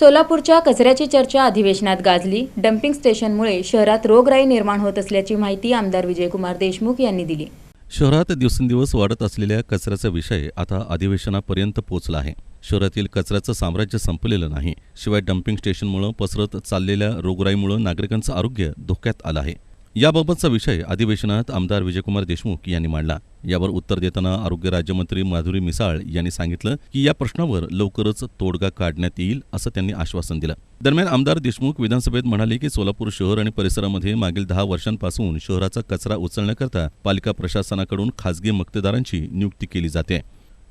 सोलापूरच्या कचऱ्याची चर्चा अधिवेशनात गाजली. डम्पिंग स्टेशनमुळे शहरात रोगराई निर्माण होत असल्याची माहिती आमदार विजयकुमार देशमुख यांनी दिली. शहरात दिवसेंदिवस वाढत असलेल्या कचऱ्याचा विषय आता अधिवेशनापर्यंत पोहोचला आहे. शहरातील कचऱ्याचं साम्राज्य संपलेलं नाही. शिवाय डम्पिंग स्टेशनमुळे पसरत चाललेल्या रोगराईमुळे नागरिकांचं आरोग्य धोक्यात आलं आहे. याबाबतचा विषय अधिवेशनात आमदार विजयकुमार देशमुख यांनी मांडला. यावर उत्तर देताना आरोग्य राज्यमंत्री माधुरी मिसाळ यांनी सांगितलं की या प्रश्नावर लवकरच तोडगा काढण्यात येईल असं त्यांनी आश्वासन दिलं. दरम्यान आमदार देशमुख विधानसभेत म्हणाले की सोलापूर शहर आणि परिसरामध्ये मागील दहा वर्षांपासून शहराचा कचरा उचलण्याकरता पालिका प्रशासनाकडून खासगी मक्तेदारांची नियुक्ती केली जाते.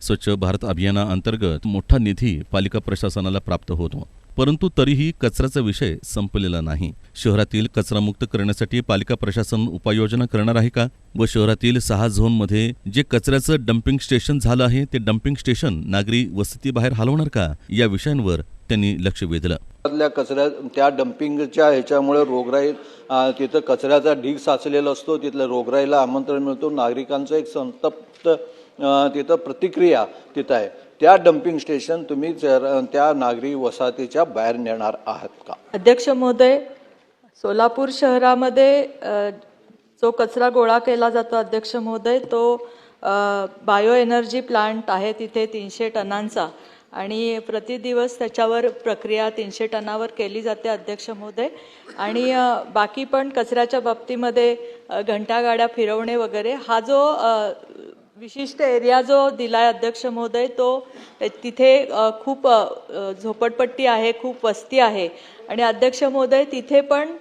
स्वच्छ भारत अभियानाअंतर्गत मोठा निधी पालिका प्रशासनाला प्राप्त होतो. परंतु तरीही कचऱ्याचा विषय संपलेला नाही. शहरातील कचरामुक्त करण्यासाठी पालिका प्रशासन उपाययोजना करणार आहे का? व शहरातील सहा झोनमध्ये जे कचऱ्याचं डम्पिंग स्टेशन झालं आहे ते डम्पिंग स्टेशन नागरी वस्तीबाहेर हलवणार का? या विषयांवर त्यांनी लक्ष वेधलं. मधल्या कचऱ्या त्या डम्पिंगच्या ह्याच्यामुळे रोगराई तिथं कचऱ्याचा ढीग साचलेला असतो तिथल्या रोगराईला आमंत्रण मिळतो. नागरिकांचं एक संतप्त तिथं प्रतिक्रिया तिथं आहे. त्या डम्पिंग स्टेशन तुम्ही जर- त्या नागरी वसाहतीच्या बाहेर नेणार आहात का? अध्यक्ष महोदय सोलापूर शहरामध्ये जो कचरा गोळा केला जातो अध्यक्ष महोदय तो बायो एनर्जी प्लांट आहे तिथे तीनशे टनांचा. आणि प्रतिदिवस त्याच्यावर प्रक्रिया तीनशे टनावर केली जाते अध्यक्ष महोदय. आणि बाकी पण कचऱ्याच्या बाबतीमध्ये घंटागाड्या फिरवणे वगैरे हा जो विशिष्ट एरिया जो दिलाय अध्यक्ष महोदय तो तिथे खूप झोपडपट्टी आहे खूप वस्ती आहे. आणि अध्यक्ष महोदय तिथे पण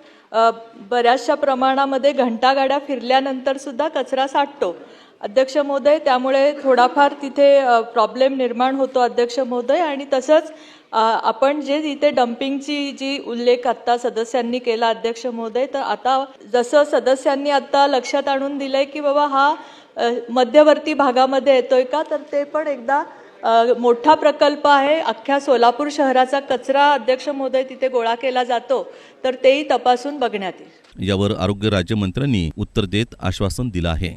बऱ्याचशा प्रमाणामध्ये घंटागाड्या फिरल्यानंतर सुद्धा कचरा साठतो. अध्यक्ष महोदय त्यामुळे थोडाफार तिथे प्रॉब्लेम निर्माण होतो अध्यक्ष महोदय. आणि तसंच आपण जे इथे डम्पिंगची जी उल्लेख आत्ता सदस्यांनी केला अध्यक्ष महोदय तर आता जसं सदस्यांनी आत्ता लक्षात आणून दिलंय की बाबा हा मध्यवर्ती भागामध्ये येतोय का? तर ते पण एकदा मोठा प्रकल्प आहे. अख्ख्या सोलापूर शहराचा कचरा अध्यक्ष महोदय तिथे गोळा केला जातो. तर तेही तपासून बघण्यात येईल. यावर आरोग्य राज्यमंत्र्यांनी उत्तर देत आश्वासन दिलं आहे.